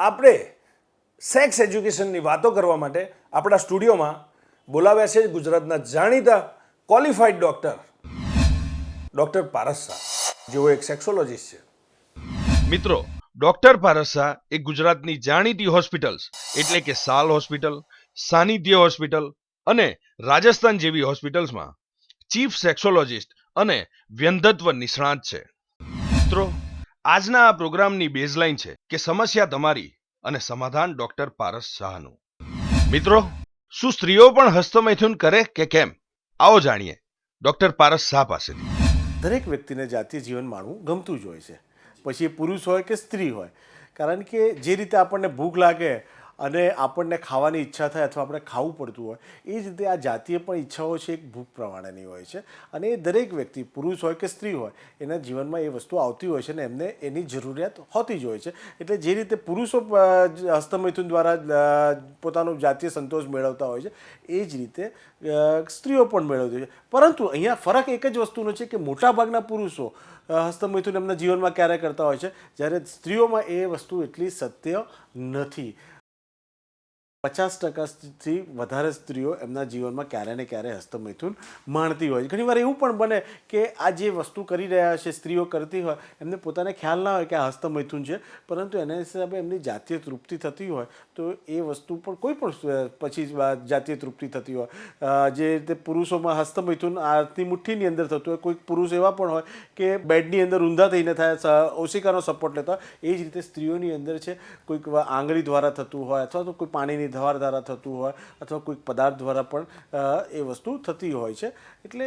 આપણે સેક્સ એજ્યુકેશનની વાતો કરવા માટે આપણા સ્ટુડિયોમાં બોલાવ્યા છે ગુજરાતના જાણીતા qualified doctor doctor Paras Shah. જેઓ એક સેક્સોલોજીસ્ટ છે. મિત્રો ડોક્ટર પારસા એ ગુજરાતની જાણીતી હોસ્પિટલ્સ એટલે કે સાલ હોસ્પિટલ સાનિધ્ય હોસ્પિટલ અને રાજસ્થાન જેવી હોસ્પિટલ્સમાં ચીફ સેક્સોલોજિસ્ટ અને વ્યંધત્વ નિષ્ણાત છે. મિત્રો આજના આ પ્રોગ્રામની બેઝલાઇન છે કે સમસ્યા તમારી અને સમાધાન ડોક્ટર પારસ શાહનું. મિત્રો, શું સ્ત્રીઓ પણ હસ્તમૈથુન કરે કે કેમ? આવો જાણીએ ડોક્ટર પારસ શાહ પાસેથી. દરેક વ્યક્તિને જાતીય જીવન માણવું ગમતું જ હોય છે. પછી એ પુરુષ હોય કે સ્ત્રી હોય. કારણ કે જે રીતે આપણને ભૂખ લાગે અને આપણને ખાવાની ઈચ્છા થાય અથવા આપણે ખાવું પડતું હોય, એ જ રીતે આ જાતીય પણ ઈચ્છાઓ છે, એક ભૂખ પ્રમાણેની હોય છે. અને એ દરેક વ્યક્તિ, પુરુષ હોય કે સ્ત્રી હોય, એના જીવનમાં એ વસ્તુ આવતી હોય છે ને એમને એની જરૂરિયાત હોતી જ હોય છે. એટલે જે રીતે પુરુષો હસ્તમૈથુન દ્વારા પોતાનો જાતીય સંતોષ મેળવતા હોય છે, એ જ રીતે સ્ત્રીઓ પણ મેળવતી હોય છે. પરંતુ અહીંયા ફરક એક જ વસ્તુનો છે કે મોટાભાગના પુરુષો હસ્તમૈથુન એમના જીવનમાં ક્યારે કરતા હોય છે? જ્યારે સ્ત્રીઓમાં એ વસ્તુ એટલી સત્ય નથી. પચાસ ટકાથી વધારે સ્ત્રીઓ એમના જીવનમાં ક્યારે ને ક્યારે હસ્તમૈથુન માણતી હોય છે. ઘણીવાર એવું પણ બને કે આ જે વસ્તુ કરી રહ્યા છે, સ્ત્રીઓ કરતી હોય, એમને પોતાને ખ્યાલ ના હોય કે આ હસ્તમૈથુન છે, પરંતુ એના હિસાબે એમની જાતીય તૃપ્તિ થતી હોય, તો એ વસ્તુ પણ કોઈ પણ પછી જાતીય તૃપ્તિ થતી હોય. જે રીતે પુરુષોમાં હસ્તમૈથુન આરતી મુઠ્ઠીની અંદર થતું હોય, કોઈક પુરુષ એવા પણ હોય કે બેડની અંદર ઊંધા થઈને થાય ઓશિકાનો સપોર્ટ લેતા હોય, એ જ રીતે સ્ત્રીઓની અંદર છે, કોઈક આંગળી દ્વારા થતું હોય અથવા તો કોઈ પાણીની ધવાર દ્વારા થતું હોય અથવા કોઈક પદાર્થ દ્વારા પણ એ વસ્તુ થતી હોય છે. એટલે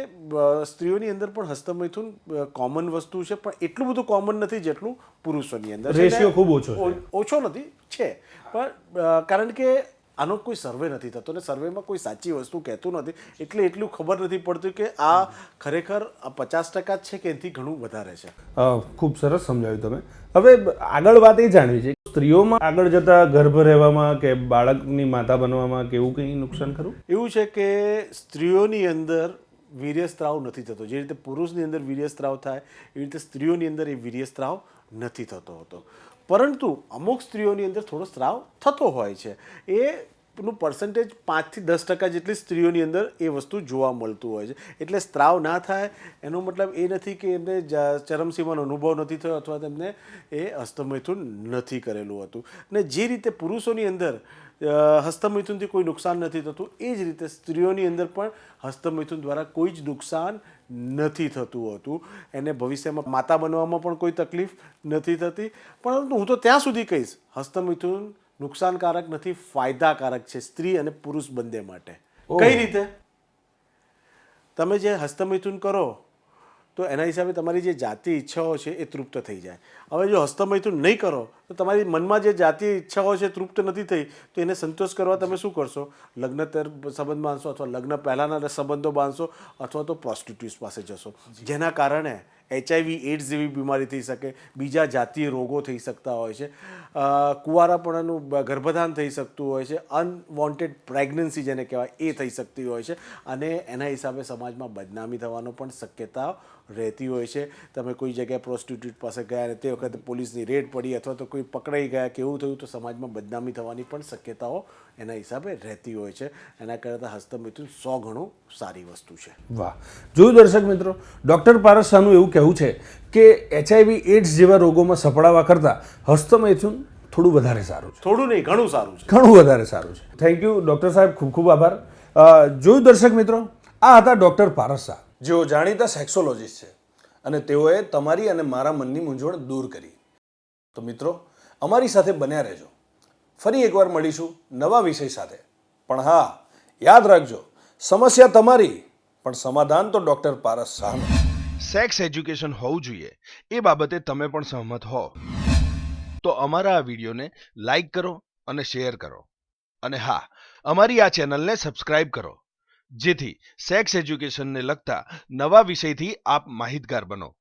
સ્ત્રીઓની અંદર પણ હસ્તમૈથુન કોમન વસ્તુ છે પણ એટલું બધું કોમન નથી જેટલું પુરુષોની અંદર. રેશિયો ખૂબ ઓછો ઓછો નથી છે. પણ કારણ કે આનો કોઈ સર્વે નથી થતો ને સર્વેમાં કોઈ સાચી વસ્તુ કહેતું નથી. એટલે એટલું ખબર નથી પડતું કે આ ખરેખર પચાસ ટકા છે કે એનાથી ઘણું વધારે છે? ખૂબ સરસ સમજાવ્યું તમે. હવે આગળ વાત એ જાણવી છે સ્ત્રીઓમાં આગળ જતા ગર્ભ રહેવામાં કે બાળકની માતા બનવામાં કે એવું કંઈ નુકસાન ખરું? એવું છે કે સ્ત્રીઓની અંદર વીર્યસ્ત્રાવ નથી થતો. જે રીતે પુરુષની અંદર વીર્યસ્ત્રાવ થાય એવી રીતે સ્ત્રીઓની અંદર એ વીર્યસ્ત્રાવ નથી થતો હોતો. પરંતુ અમુક સ્ત્રીઓની અંદર થોડો સ્ત્રાવ થતો હોય છે. એ નું પર્સન્ટેજ પાંચથી દસ ટકા જેટલી સ્ત્રીઓની અંદર એ વસ્તુ જોવા મળતું હોય છે. એટલે સ્ત્રાવ ના થાય, એનો મતલબ એ નથી કે એમને ચરમસીમાનો અનુભવ નથી થયો અથવા તેમને એ હસ્તમૈથુન નથી કરેલું હતું. અને જે રીતે પુરુષોની અંદર હસ્તમૈથુનથી કોઈ નુકસાન નથી થતું, એ જ રીતે સ્ત્રીઓની અંદર પણ હસ્તમૈથુન દ્વારા કોઈ જ નુકસાન નથી થતું હતું. એને ભવિષ્યમાં માતા બનવામાં પણ કોઈ તકલીફ નથી થતી. પરંતુ હું તો ત્યાં સુધી કહીશ, હસ્તમૈથુન નુકસાનકારક નથી ફાયદાકારક છે સ્ત્રી અને પુરુષ બંને માટે. કઈ રીતે? તમે જે હસ્તમૈથુન કરો તો એના હિસાબે તમારી જે જાતિ ઈચ્છાઓ છે એ તૃપ્ત થઈ જાય. હવે જો હસ્તમૈથુન નહીં કરો તો તમારી મનમાં જે જાતિ ઈચ્છાઓ છે તૃપ્ત નથી થઈ તો એને સંતોષ કરવા તમે શું કરશો? લગ્નતર સંબંધ બાંધશો અથવા લગ્ન પહેલાંના સંબંધો બાંધશો અથવા તો પ્રોસ્ટિટ્યુટ પાસે જશો. જેના કારણે એચઆઈવી એડ્સ જેવી બીમારી થઈ શકે, બીજા જાતીય રોગો થઈ શકતા હોય છે. કુંવારાપણાનું ગર્ભધાન થઈ શકતું હોય છે. અનવોન્ટેડ પ્રેગ્નન્સી જેને કહેવાય, એ થઈ શકતી હોય છે. અને એના હિસાબે સમાજમાં બદનામી થવાનો પણ શક્યતા રહેતી હોય છે. તમે કોઈ જગ્યાએ પ્રોસ્ટિટ્યૂટ પાસે ગયા અને તે વખતે પોલીસની રેડ પડી અથવા તો કોઈ પકડાઈ ગયા કે એવું થયું તો સમાજમાં બદનામી થવાની પણ શક્યતાઓ એના હિસાબે રહેતી હોય છે. એના કરતાં હસ્તમિથુન સો ગણું સારી વસ્તુ છે. વાહ. જોયું દર્શક મિત્રો ડૉક્ટર પારસ એવું કહેવું છે કે એચઆઈવી એડ્સ જેવા રોગોમાં સપડાવા કરતાં હસ્તમૈથુન થોડું વધારે સારું છે. થોડું નહીં ઘણું સારું છે. ઘણું વધારે સારું છે. થેન્ક યુ ડૉક્ટર સાહેબ ખૂબ ખૂબ આભાર. જોયું દર્શક મિત્રો આ હતા ડૉક્ટર પારસ શાહ. જેઓ જાણીતા સેક્સોલોજીસ્ટ છે અને તેઓએ તમારી અને મારા મનની મૂંઝવણ દૂર કરી. તો મિત્રો અમારી સાથે બન્યા રહેજો. ફરી એકવાર મળીશું નવા વિષય સાથે. પણ હા યાદ રાખજો સમસ્યા તમારી પણ સમાધાન તો ડૉક્ટર પારસ શાહનું. સેક્સ એજ્યુકેશન હોવું જોઈએ. એ બાબતે તમે પણ સહમત હો તો અમારા આ વિડીયોને લાઈક કરો અને શેર કરો. અને હા, અમારી આ ચેનલને સબસ્ક્રાઇબ કરો. જેથી સેક્સ એજ્યુકેશનને લગતા નવા વિષયથી આપ માહિતગાર બનો.